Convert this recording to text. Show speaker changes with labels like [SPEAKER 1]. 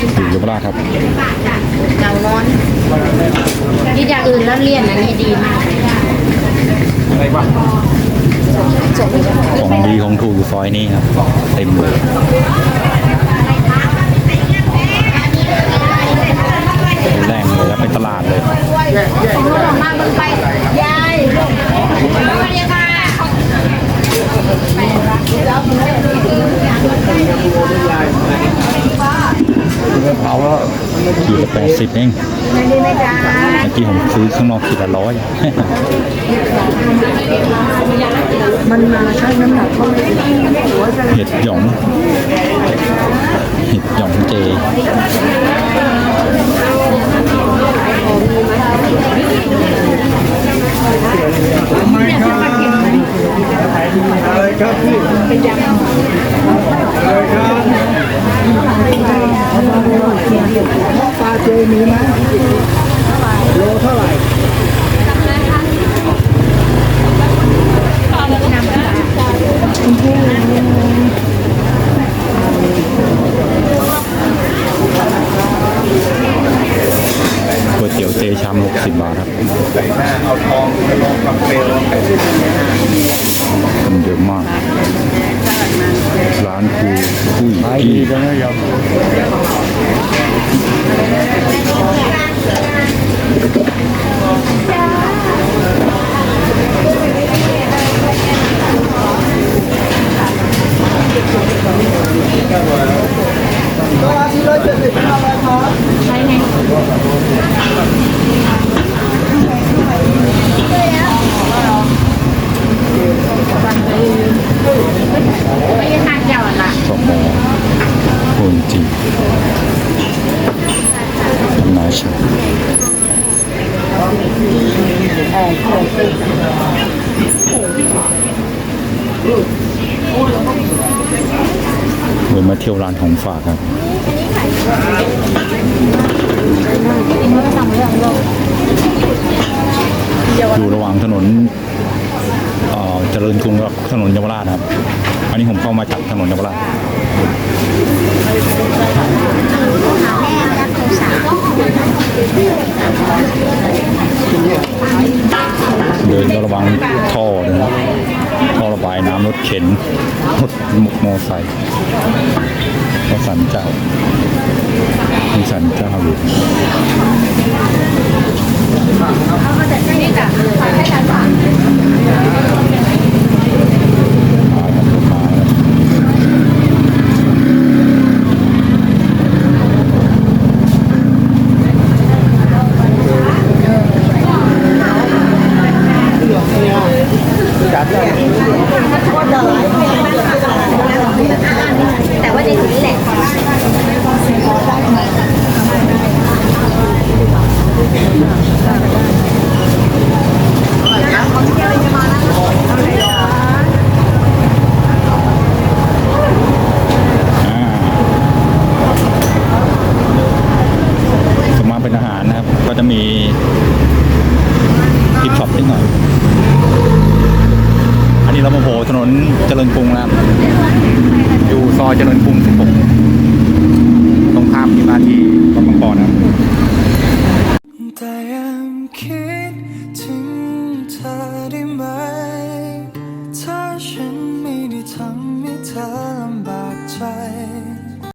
[SPEAKER 1] อยู่เยาวราชครับ
[SPEAKER 2] เการ้อนกินอย่างอื่นแล้วเลี่ยนอันนี้ดีมาก
[SPEAKER 1] ของดีของถูกอยู่ซอยนี้ครับ เต็มเลยแรงเลยแล้วไปตลาดเลย
[SPEAKER 2] ของรถมากมันไปยายสวัสดีค่ะ
[SPEAKER 1] ขีดละแปดสิบเองไม่
[SPEAKER 2] ดีไหมจ๊ะ
[SPEAKER 1] เมื่อกี้ผมซื้อข้างนอกขีดละร้อย
[SPEAKER 2] มันมาชั่งน้ำหนักเขาเลยหัวจะ
[SPEAKER 1] เห็ดหยองเห็ดหยองเจ
[SPEAKER 2] อะไรครับพี่อะไรครับปลาเจ
[SPEAKER 3] มีไหมโลเท่าไหร่
[SPEAKER 1] ก๋วยเตี๋ยวเจชาม60 บาทครับใส่หน้าเอาทองไปลงกับเปลวคนเยอะมาก ร้านครูกุ้ยขายกี้ดีจังน คนจีทำนายมาเที่ยวร้านของฝากครับอยู่ระหว่างถนนเอ่อเจริญกรุงกับถนนเยาวราชครับ อันนี้ผมเข้ามาจากถนนเยาวราช นก็ระวังท่อเลยนะท่อระบายน้ำรถเข็นรถมุกมอไซค์ก็สันเจ้ามีสันเจ้าอยู่
[SPEAKER 2] นี่จ้ะให้ทานฝา
[SPEAKER 1] มาครับมาครับ จัดได้
[SPEAKER 2] แต่ว่าในนี้แหละ
[SPEAKER 1] อันนี้เรามาโผล่ถนนเจริญกรุงแล้วอยู่ซอยเจริญกรุง16